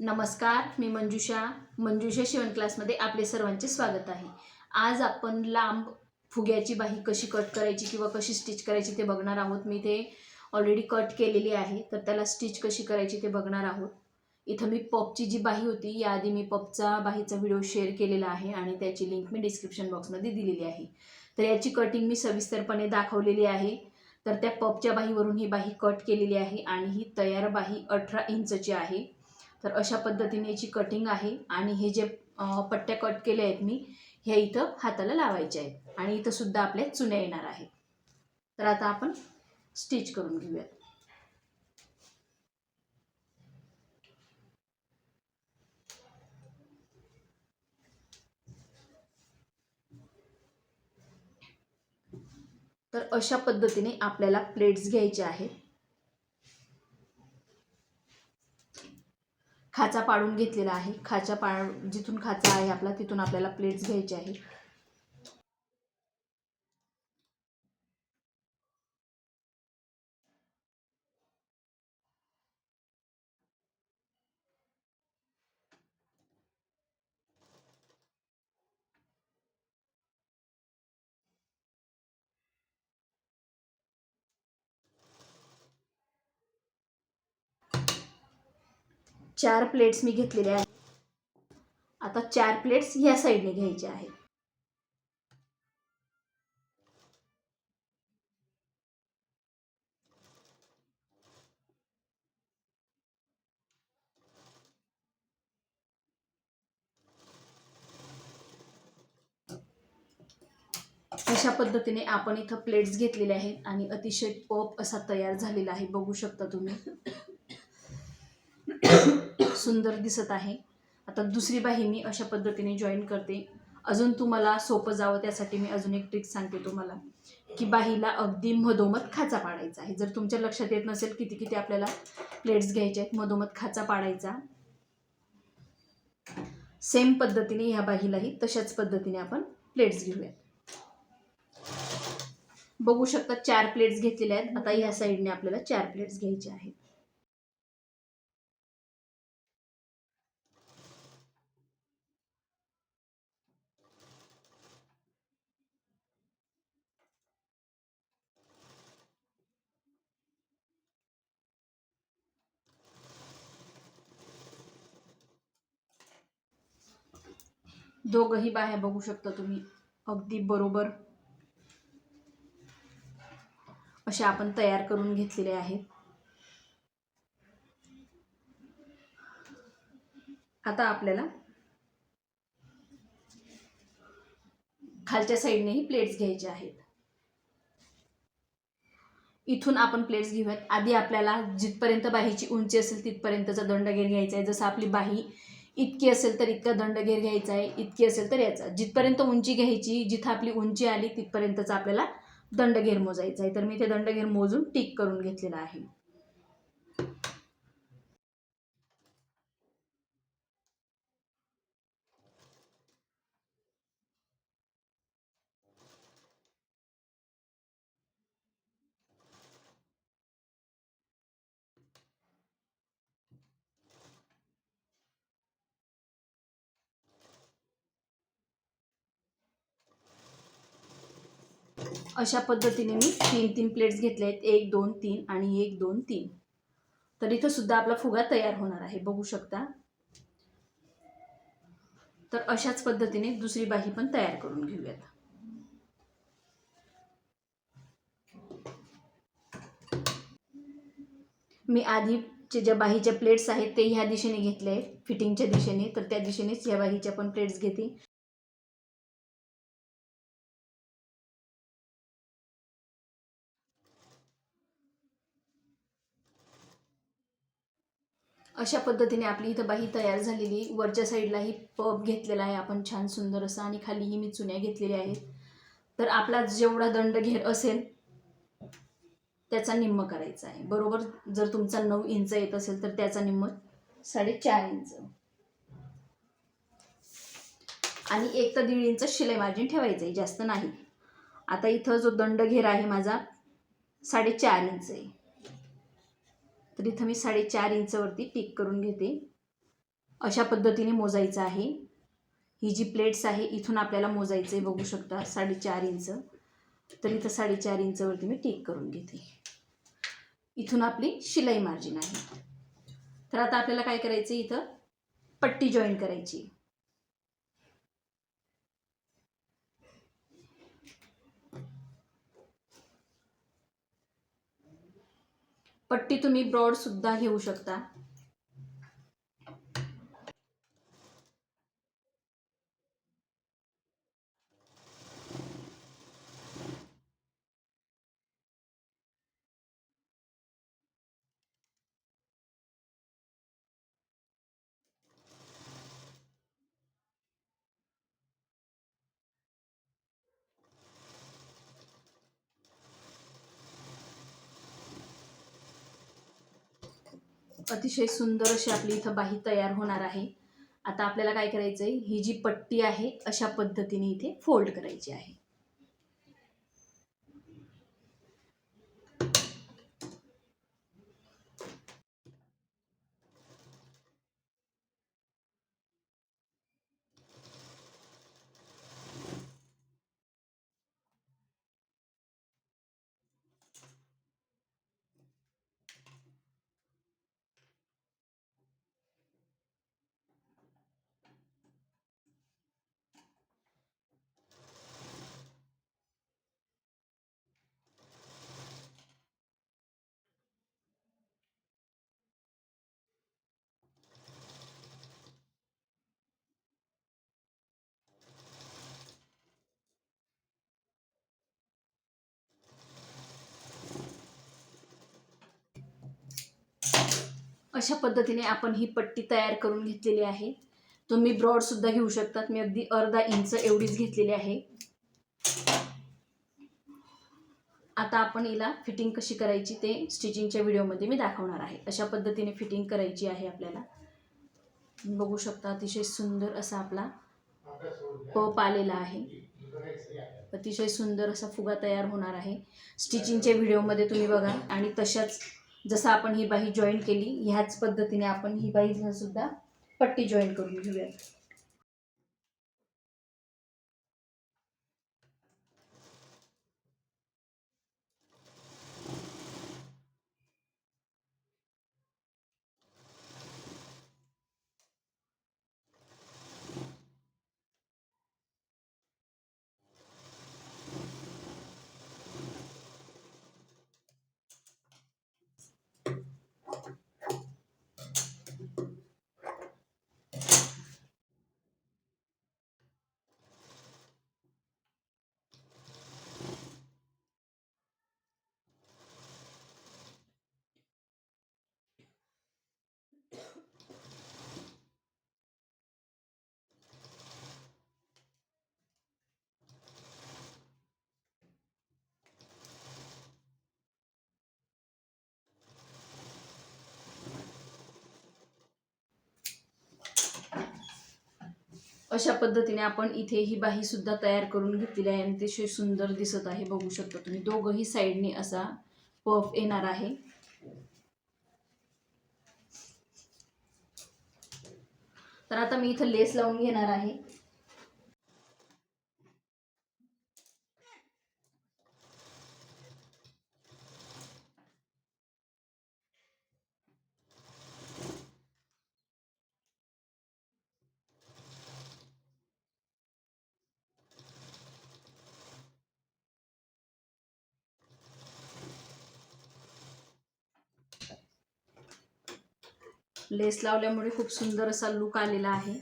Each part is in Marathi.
नमस्कार मी मंजुषा. मंजुषा शिवण क्लासमध्ये आपले सर्वांचे स्वागत आहे. आज आपण लांब फुग्याची बाही कशी कट करायची किंवा कशी स्टिच करायची ते बघणार आहोत. मी ते ऑलरेडी कट केलेली आहे तर त्याला स्टिच कशी करायची ते बघणार आहोत. इथं मी पपची जी बाही होती याआधी मी पपचा बाहीचा व्हिडिओ शेअर केलेला आहे आणि त्याची लिंक मी डिस्क्रिप्शन बॉक्समध्ये दिलेली आहे. तर याची कटिंग मी सविस्तरपणे दाखवलेली आहे. तर त्या पपच्या बाहीवरून ही बाही कट केलेली आहे आणि ही तयार बाही अठरा इंचची आहे. तर अशा पद्धतीने याची कटिंग आहे आणि हे जे पट्ट्या कट केल्या आहेत मी ह्या इथं हाताला लावायच्या आहेत. आणि इथं सुद्धा आपल्या चुन्या येणार आहेत. तर आता आपण स्टिच करून घेऊयात. तर अशा पद्धतीने आपल्याला प्लेट्स घ्यायच्या आहेत. खाचा पाडून घेतलेला आहे. खाचा पा जिथून खाचा आहे आपला तिथून आपल्याला प्लेट्स घ्यायचे आहे. चार प्लेट्स मी घेतलेले आहेत. आता चार प्लेट्स ह्या साईडने घ्यायच्या आहेत. अशा पद्धतीने आपण इथं प्लेट्स घेतलेले आहेत आणि अतिशय पप असा तयार झालेला आहे. बघू शकता तुम्ही. सुंदर दिसत आहे. आता दुसरी बाही मी अशा पद्धतीने जॉईन करते. अजून तुम्हाला सोपं जावं त्यासाठी मी अजून एक ट्रिक सांगते तुम्हाला. की बाहीला अगदी मधोमध खाचा पाडायचा आहे. जर तुमच्या लक्षात येत नसेल किती किती आपल्याला प्लेट्स घ्यायचे आहेत मधोमध खाचा पाडायचा. सेम पद्धतीने ह्या बाहीलाही तशाच पद्धतीने आपण प्लेट्स घेऊयात. बघू शकता चार प्लेट्स घेतलेल्या आहेत. आता ह्या साईडने आपल्याला चार प्लेट्स घ्यायचे आहेत. दोघंही बाह्या बघू शकता तुम्ही. अगदी बरोबर. अशा आपण तयार करून घेतलेले आहेत. आता आपल्याला खालच्या साईडनेही प्लेट्स घ्यायचे आहेत. इथून आपण प्लेट्स घेऊयात. आधी आपल्याला जिथपर्यंत बाहीची उंची असेल तिथपर्यंतचा दंडगेर घ्यायचा आहे. जसं आपली बाही इतकी असेल तर इतका दंडघेर घ्यायचा आहे इतकी असेल तर याचा. जिथपर्यंत उंची घ्यायची जिथं आपली उंची आली तिथपर्यंतचा आपल्याला दंडघेर मोजायचा आहे. तर मी ते दंडघेर मोजून टिक करून घेतलेला आहे. अशा पद्धतीने मी तीन तीन प्लेट्स घेतले आहेत. एक दोन तीन आणि एक दोन तीन. तर इथं सुद्धा आपला फुगा तयार होणार आहे. बघू शकता. तर अशाच पद्धतीने दुसरी बाही पण तयार करून घेऊयात. मी आधीचे ज्या बाहीच्या प्लेट्स आहेत ते ह्या दिशेने घेतले आहेत. फिटिंगच्या दिशेने. तर त्या दिशेनेच ह्या बाहीच्या पण प्लेट्स घेते. अशा पद्धतीने आपली इथं बाही तयार झालेली. वरच्या साईडलाही पप घेतलेला आहे. आपण छान सुंदर असं आणि खालीही मी चुन्या घेतलेल्या आहेत. तर आपला जेवढा दंड घेर असेल त्याचा निम्म करायचा आहे. बरोबर? जर तुमचा नऊ इंच येत असेल तर त्याचा निम्म साडेचार इंच. आणि एक तर दीड इंच शिलाई मार्जिन ठेवायचं आहे जास्त नाही. आता इथं जो दंड घेर आहे माझा साडेचार इंच आहे. तर इथं मी साडेचार इंचवरती टिक करून घेते. अशा पद्धतीने मोजायचं आहे. ही जी प्लेट्स आहे इथून आपल्याला मोजायचं आहे बघू शकता साडेचार इंच. तर इथं साडेचार इंचवरती मी टिक करून घेते. इथून आपली शिलाई मार्जिन आहे. तर आता आपल्याला काय करायचं इथं? पट्टी जॉईन करायची. पट्टी तुम्ही ब्रॉड सुद्धा घेऊ शकता. अतिशय सुंदर अशी आपली इथं बाही तयार होणार आहे. आता आपल्याला काय करायचं आहे ही जी पट्टी आहे अशा पद्धतीने इथे फोल्ड करायची आहे. अशा पद्धतीने आपण ही पट्टी तयार करून घेतलेली आहे. तुम्ही ब्रॉडसुद्धा घेऊ शकतात. मी अगदी अर्धा इंच एवढीच घेतलेली आहे. आता आपण हिला फिटिंग कशी करायची ते स्टिचिंगच्या व्हिडिओमध्ये मी दाखवणार आहे. अशा पद्धतीने फिटिंग करायची आहे आपल्याला. बघू शकता अतिशय सुंदर असा आपला पप आलेला आहे. अतिशय सुंदर असा फुगा तयार होणार आहे. स्टिचिंगच्या व्हिडिओमध्ये तुम्ही बघा. आणि तशाच जसं आपण ही बाही जॉईन केली ह्याच पद्धतीने आपण ही बाही सुद्धा पट्टी जॉईन करून घेऊयात. अशा पद्धतीने आपण इथे ही बाही सुद्धा तयार करून घेतलेली आहे आणि अतिशय सुंदर दिसत आहे. बघू शकता तुम्ही दोघंही साईडने असा पफ येणार आहे. तर आता मी इथं लेस लावून घेणार आहे. लेस लावल्यामुळे खूप सुंदर असा लुक आलेला आहे.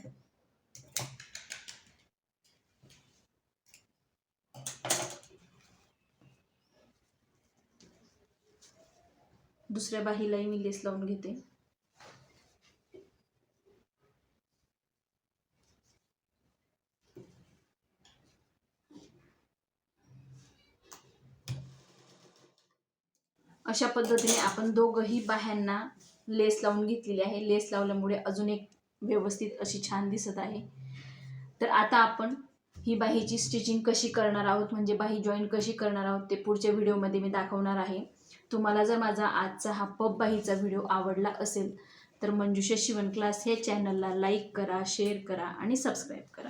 दुसऱ्या बाहीलाही मी लेस लावून घेते. अशा पद्धतीने आपण दोघंही बाह्यांना लेस लावून घेतलेली आहे. लेस लावल्यामुळे अजून एक व्यवस्थित अशी छान दिसत आहे. तर आता आपण ही बाहीची स्टिचिंग कशी करणार आहोत म्हणजे बाही जॉईन कशी करणार आहोत ते पुढच्या व्हिडिओमध्ये मी दाखवणार आहे. तुम्हाला जर माझा आजचा हा पब बाहीचा व्हिडिओ आवडला असेल तर मंजुषा शिवण क्लास हे चॅनलला लाईक करा शेअर करा आणि सबस्क्राईब करा.